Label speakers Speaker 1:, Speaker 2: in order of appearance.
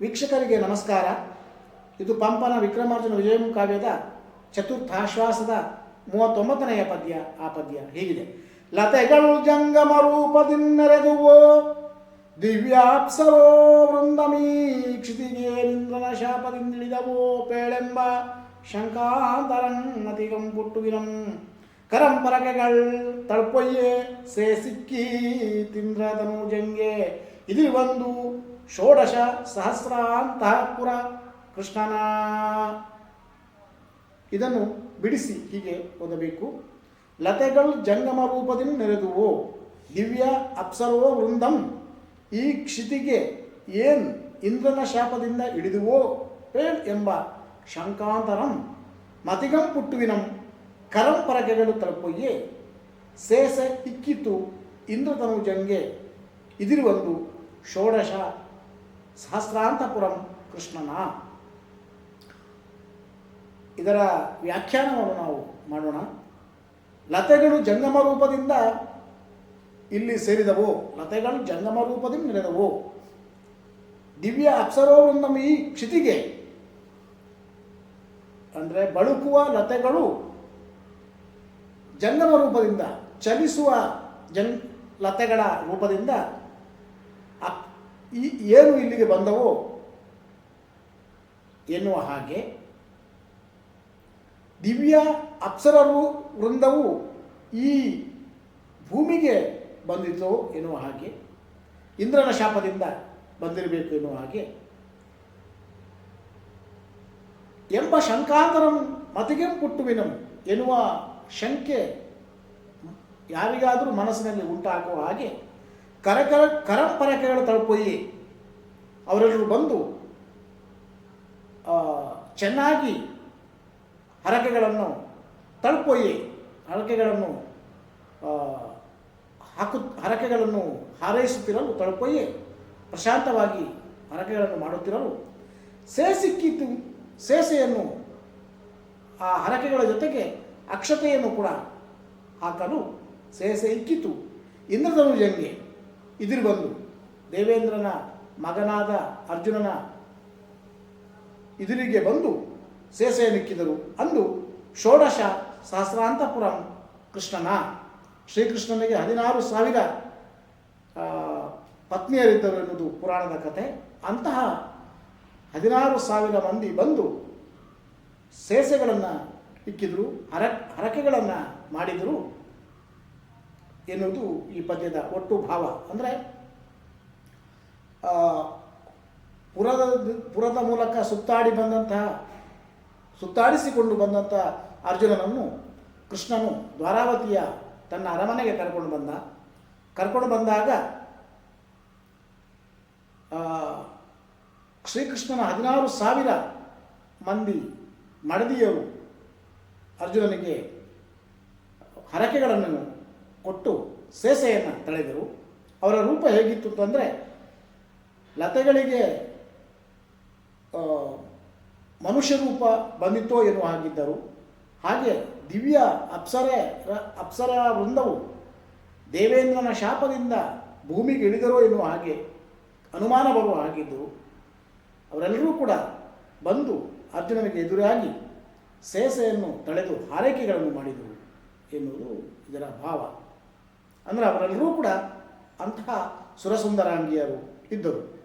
Speaker 1: ವೀಕ್ಷಕರಿಗೆ ನಮಸ್ಕಾರ. ಇದು ಪಂಪನ ವಿಕ್ರಮಾರ್ಜುನ ವಿಜಯಂ ಕಾವ್ಯದ ಚತುರ್ಥಾಶ್ವಾಸದ ಮೂವತ್ತೊಂಬತ್ತನೆಯ ಪದ್ಯ. ಆ ಪದ್ಯ ಹೀಗಿದೆ. ಲತೆಗಳು ಜಂಗಮ ರೂಪದಿನ್ನೆರೆದುವೋ ದಿವ್ಯಾಪ್ಸರೋ ವೃಂದಮೀಕ್ಷಿತಿಗೇಂದ್ರನ ಶಾಪದಿಂದಿಳಿದವೋ ಪೇಳೆಂಬ ಶಂಕಾಂತರನ್ನತಿಗಂ ಪುಟ್ಟುವಿನಂ ಕರಂಪರಕೆಗಳ್ ತಳ್ಪೊಯ್ಯೆ ಸೇ ಸಿಕ್ಕಿ ತಿಂದ್ರದನು ಜಂಗೆ. ಇದು ಒಂದು ಷೋಡಶ ಸಹಸ್ರಾಂತಃಪುರ ಕೃಷ್ಣನ. ಇದನ್ನು ಬಿಡಿಸಿ ಹೀಗೆ ಓದಬೇಕು. ಲತೆಗಳು ಜಂಗಮ ರೂಪದಿಂದ ನೆರೆದುವು. ದಿವ್ಯ ಅಪ್ಸರೋ ವೃಂದಂ. ಈ ಕ್ಷಿತಿಗೆ ಏನ್ ಇಂದ್ರನ ಶಾಪದಿಂದ ಹಿಡಿದುವೋ? ಪೇಳ್ ಎಂಬ ಶಂಕಾಂತರಂ. ಮತಿಗಂ ಪುಟ್ಟುವಿನಂ. ಕರಂ ಪರಕೆಗಳು ತಲುಪೊಯ್ಯೆ ಸೇಸೆ ಇಕ್ಕಿತು ಇಂದ್ರತನುಜಂಗೆ. ಇದಿರುವೊಂದು ಷೋಡಶ ಸಹಸ್ರಾಂತಪುರಂ ಕೃಷ್ಣನ. ಇದರ ವ್ಯಾಖ್ಯಾನವನ್ನು ನಾವು ಮಾಡೋಣ. ಲತೆಗಳು ಜಂಗಮ ರೂಪದಿಂದ ಇಲ್ಲಿ ಸೇರಿದವು. ಲತೆಗಳು ಜಂಗಮ ರೂಪದಿಂದ ನೆರೆದವು. ದಿವ್ಯ ಅಪ್ಸರೋವೃಂದಂ ಈ ಕ್ಷಿತಿಗೆ. ಅಂದರೆ ಬಳುಕುವ ಲತೆಗಳು ಜಂಗಮ ರೂಪದಿಂದ, ಚಲಿಸುವ ಜನ್ ಲತೆಗಳ ರೂಪದಿಂದ ಈ ಏನು ಇಲ್ಲಿಗೆ ಬಂದವೋ ಎನ್ನುವ ಹಾಗೆ ದಿವ್ಯ ಅಪ್ಸರರು ವೃಂದವು ಈ ಭೂಮಿಗೆ ಬಂದಿತು ಎನ್ನುವ ಹಾಗೆ, ಇಂದ್ರನ ಶಾಪದಿಂದ ಬಂದಿರಬೇಕು ಎನ್ನುವ ಹಾಗೆ, ಎಂಬ ಶಂಕಾಂತರಂ ಮತಿಗೆಂ ಪುಟ್ಟುವಿನಂ ಎನ್ನುವ ಶಂಕೆ ಯಾರಿಗಾದರೂ ಮನಸ್ಸಿನಲ್ಲಿ ಉಂಟಾಗುವ ಹಾಗೆ ಕರಕರ ಕರಂಪರಕೆಗಳು ತಲುಪೊಯ್ಯಿ ಅವರೆಲ್ಲರೂ ಬಂದು ಚೆನ್ನಾಗಿ ಹರಕೆಗಳನ್ನು ತಲುಪೊಯ್ಯಿ ಹರಕೆಗಳನ್ನು ಹಾಕು, ಹರಕೆಗಳನ್ನು ಹಾರೈಸುತ್ತಿರಲು ತಲುಪೊಯ್ಯೆ ಪ್ರಶಾಂತವಾಗಿ ಹರಕೆಗಳನ್ನು ಮಾಡುತ್ತಿರಲು ಸೇಸಿಕ್ಕಿತು, ಸೇಸೆಯನ್ನು, ಆ ಹರಕೆಗಳ ಜೊತೆಗೆ ಅಕ್ಷತೆಯನ್ನು ಕೂಡ ಹಾಕಲು ಸೇಸೆ ಇಕ್ಕಿತು. ಇಂದ್ರಧನುಜಂಗೆ ಇದಿರು ಬಂದು ದೇವೇಂದ್ರನ ಮಗನಾದ ಅರ್ಜುನನ ಇದಿರಿಗೆ ಬಂದು ಸೇಸೆಯನ್ನಿಕ್ಕಿದರು ಅಂದು ಷೋಡಶ ಸಹಸ್ರಾಂತಪುರಂ ಕೃಷ್ಣನ. ಶ್ರೀಕೃಷ್ಣನಿಗೆ ಹದಿನಾರು ಸಾವಿರ ಪತ್ನಿಯರಿದ್ದರು ಎನ್ನುವುದು ಪುರಾಣದ ಕತೆ. ಅಂತಹ ಹದಿನಾರು ಸಾವಿರ ಮಂದಿ ಬಂದು ಸೇಸೆಗಳನ್ನು ಇಕ್ಕಿದರು, ಹರ, ಹರಕೆಗಳನ್ನು ಮಾಡಿದರು. ಎನ್ನುವುದು ಈ ಪದ್ಯದ ಒಟ್ಟು ಭಾವ. ಅಂದರೆ ಪುರದ ಪುರದ ಮೂಲಕ ಸುತ್ತಾಡಿ ಬಂದಂತಹ, ಸುತ್ತಾಡಿಸಿಕೊಂಡು ಬಂದಂಥ ಅರ್ಜುನನನ್ನು, ಕೃಷ್ಣನು ದ್ವಾರಾವತಿಯ ತನ್ನ ಅರಮನೆಗೆ ಕರ್ಕೊಂಡು ಬಂದ. ಕರ್ಕೊಂಡು ಬಂದಾಗ ಶ್ರೀಕೃಷ್ಣನ ಹದಿನಾರು ಸಾವಿರ ಮಂದಿ ಮಡದಿಯರು ಅರ್ಜುನನಿಗೆ ಹರಕೆಗಳನ್ನು ಕೊಟ್ಟು ಸೇಸೆಯನ್ನು ತಳೆದರು. ಅವರ ರೂಪ ಹೇಗಿತ್ತು ಅಂದರೆ ಲತೆಗಳಿಗೆ ಮನುಷ್ಯ ರೂಪ ಬಂದಿತ್ತೋ ಎನ್ನುವ ಹಾಗಿದ್ದರು. ಹಾಗೆ ದಿವ್ಯ ಅಪ್ಸರೆ, ಅಪ್ಸರ ವೃಂದವು ದೇವೇಂದ್ರನ ಶಾಪದಿಂದ ಭೂಮಿಗೆ ಇಳಿದರೋ ಎನ್ನುವ ಹಾಗೆ ಅನುಮಾನ ಬರುವ ಹಾಗಿದ್ದರು ಅವರೆಲ್ಲರೂ ಕೂಡ ಬಂದು ಅರ್ಜುನನಿಗೆ ಎದುರಾಗಿ ಸೇಸೆಯನ್ನು ತಳೆದು ಹಾರೈಕೆಗಳನ್ನು ಮಾಡಿದರು ಎನ್ನುವುದು ಇದರ ಭಾವ. ಅಂದರೆ ಅವರೆಲ್ಲರೂ ಕೂಡ ಅಂತಹ ಸುರಸುಂದರಾಂಗಿಯರು ಇದ್ದರು.